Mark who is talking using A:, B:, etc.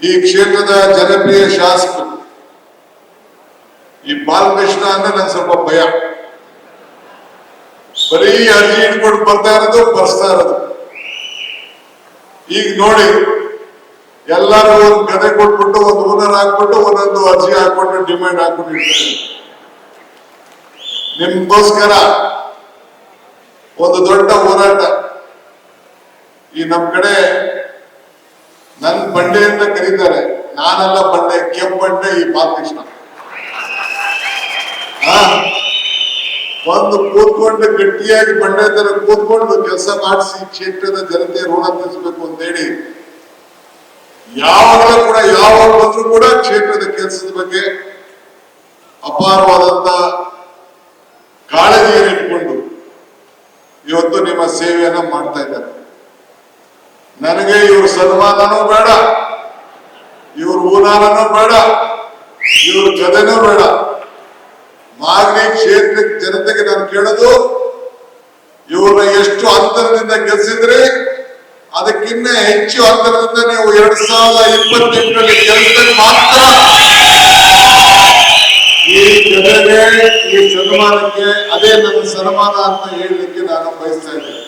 A: ಈ ಕ್ಷೇತ್ರದ ಜನಪ್ರಿಯ ಶಾಸಕರು, ಈ ಬಾಲಕೃಷ್ಣ ಅಂದ್ರೆ ನಂಗೆ ಸ್ವಲ್ಪ ಭಯ. ಬರೀ ಅರ್ಜಿ ಇಟ್ಕೊಂಡು ಬರ್ತಾ ಇರೋದು, ಬರ್ಸ್ತಾ ಇರೋದು. ಈಗ ನೋಡಿ, ಎಲ್ಲರೂ ಒಂದು ಕಡೆ ಕೊಟ್ಬಿಟ್ಟು, ಒಂದು ಓನರ್ ಹಾಕ್ಬಿಟ್ಟು, ಒಂದೊಂದು ಅರ್ಜಿ ಹಾಕ್ಬಿಟ್ಟು, ಡಿಮ್ಯಾಂಡ್ ಹಾಕ್ಬಿಟ್ಟು ನಿಮ್ಗೋಸ್ಕರ ಒಂದು ದೊಡ್ಡ ಹೋರಾಟ. ಈ ನಮ್ ಕಡೆ ನನ್ ಬಂಡೆ ಅಂತ ಕರೀತಾರೆ. ನಾನೆಲ್ಲ ಬಂಡೆ ಕೆಂಪ್ ಬಂಡೆ ಈ ಬಾಲಕೃಷ್ಣ. ಒಂದು ಕೂತ್ಕೊಂಡು ಗಟ್ಟಿಯಾಗಿ ಬಂಡೆ ತರ ಕೂತ್ಕೊಂಡು ಕೆಲಸ ಮಾಡಿಸಿ ಕ್ಷೇತ್ರದ ಜನತೆ ಋಣ ತೀರಿಸಬೇಕು ಅಂತೇಳಿ ಯಾವಾಗಲೂ ಕೂಡ, ಯಾವಾಗ ಬಂದ್ರು ಕೂಡ ಕ್ಷೇತ್ರದ ಕೆಲಸದ ಬಗ್ಗೆ ಅಪಾರವಾದಂತ ಕಾಳಜಿಯನ್ನು ಇಟ್ಕೊಂಡು ಇವತ್ತು ನಿಮ್ಮ ಸೇವೆಯನ್ನ ಮಾಡ್ತಾ ಇದ್ದಾರೆ. ನನಗೆ ಇವ್ರ ಸನ್ಮಾನನೂ ಬೇಡ, ಇವ್ರ ಊನಾನೂ ಬೇಡ, ಇವ್ರ ಕಥೆನೂ ಬೇಡ. ಮಾಗಡಿ ಕ್ಷೇತ್ರ ಜನತೆಗೆ ನಾನು ಕೇಳೋದು, ಇವ್ರನ್ನ ಎಷ್ಟು ಅಂತರದಿಂದ ಗೆಲ್ಸಿದ್ರಿ, ಅದಕ್ಕಿನ್ನ ಹೆಚ್ಚು ಅಂತರದಿಂದ ನೀವು ಎರಡ್ ಸಾವಿರದ ಇಪ್ಪತ್ತೆಂಟರಲ್ಲಿ ಗೆಲ್ಸಿದ್ರೆ ಮಾತ್ರ ಈ ಜನರಿಗೆ ಈ ಸನ್ಮಾನಕ್ಕೆ ಅದೇ ನನ್ನ ಸನ್ಮಾನ ಅಂತ ಹೇಳಲಿಕ್ಕೆ ನಾನು ಬಯಸ್ತಾ ಇದ್ದೇನೆ.